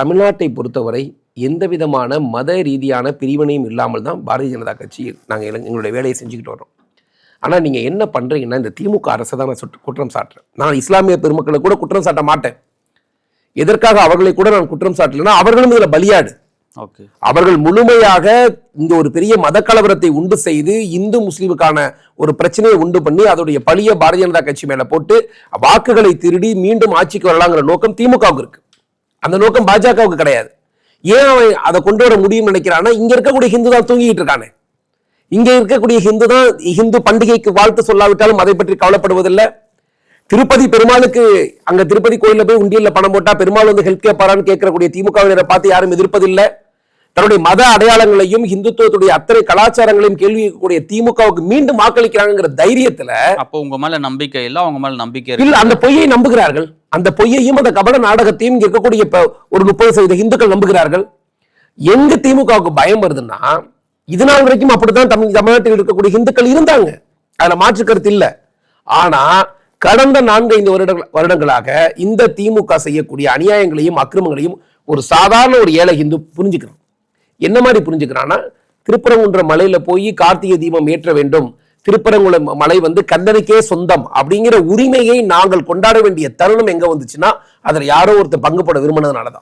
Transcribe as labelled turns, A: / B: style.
A: தமிழ்நாட்டை பொறுத்தவரை எந்த விதமான மத ரீதியான பிரிவினையும் இல்லாமல் தான் பாரதிய ஜனதா கட்சி நாங்கள் எங்களுடைய வேலையை செஞ்சுக்கிட்டு வரோம் ஆனால் நீங்கள் என்ன பண்ணுறீங்கன்னா இந்த திமுக அரசை தான் நான் குற்றம் சாட்டுறேன். நான் இஸ்லாமிய பெருமக்களை கூட குற்றம் சாட்ட மாட்டேன். எதற்காக அவர்களை கூட நான் குற்றம் சாட்டலைன்னா அவர்களும் இதில் பலியாடு.
B: ஓகே.
A: அவர்கள் முழுமையாக இந்த ஒரு பெரிய மத கலவரத்தை உண்டு செய்து இந்து முஸ்லீமுக்கான ஒரு பிரச்சனையை உண்டு பண்ணி அதோடைய பழிய பாரதிய ஜனதா கட்சி மேல போட்டு வாக்குகளை திருடி மீண்டும் ஆட்சிக்கு வரலாங்கிற நோக்கம் திமுகவுக்கு இருக்கு. அந்த நோக்கம் பாஜகவுக்கு கிடையாது. ஏன் அவன் அதை கொண்டு வர முடியும்னு நினைக்கிறான்னா இங்க இருக்கக்கூடிய ஹிந்து தான் தூங்கிட்டு இருக்கானே. இங்க இருக்கக்கூடிய ஹிந்து தான் ஹிந்து பண்டிகைக்கு வாழ்த்து சொல்லாவிட்டாலும் அதை பற்றி கவலைப்படுவதில்லை. திருப்பதி பெருமாளுக்கு அங்க திருப்பதி கோயில்ல போய் உண்டியல்ல பணம் போட்டா பெருமாள் வந்து ஹெல்ப் கேட்பாரான்னு கேட்கக்கூடிய திமுகவினரை பார்த்து யாரும் எதிர்ப்பதில்லை. தன்னுடைய மத அடையாளங்களையும் இந்துத்துவத்துடைய அத்தனை கலாச்சாரங்களையும் கேள்வி கேட்கக்கூடிய திமுகவுக்கு மீண்டும் வாக்களிக்கிறாங்கிற தைரியத்துல
B: அப்போ உங்க மேல நம்பிக்கை இல்ல அவங்க மேல நம்பிக்கை
A: இல்ல அந்த பொய்யை நம்புகிறார்கள். அந்த பொய்யையும் அந்த கபட நாடகத்தையும் இங்க இருக்கக்கூடிய இப்ப ஒரு முப்பது சதவீத இந்துக்கள் நம்புகிறார்கள். எங்க திமுகவுக்கு பயம் வருதுன்னா இது நாள் வரைக்கும் அப்படித்தான் தமிழ் தமிழ்நாட்டில் இருக்கக்கூடிய இந்துக்கள் இருந்தாங்க. அதுல மாற்று கருத்து இல்லை. ஆனா கடந்த நான்கு ஐந்து வருட வருடங்களாக இந்த திமுக செய்யக்கூடிய அநியாயங்களையும் அக்கிரமங்களையும் ஒரு சாதாரண ஒரு ஏழை இந்து புரிஞ்சுக்கிறான். என்ன மாதிரி புரிஞ்சுக்கிறான்னா திருப்பரங்குன்ற மலையில போய் கார்த்திகை தீபம் ஏற்ற வேண்டும். திருப்பரங்குளம் மலை வந்து கந்தனுக்கே சொந்தம் அப்படிங்கிற உரிமையை நாங்கள் கொண்டாட வேண்டிய தருணம் எங்க வந்துச்சுன்னா அதில் யாரோ ஒருத்தர் பங்கு போட விரும்பினதுனாலதான்.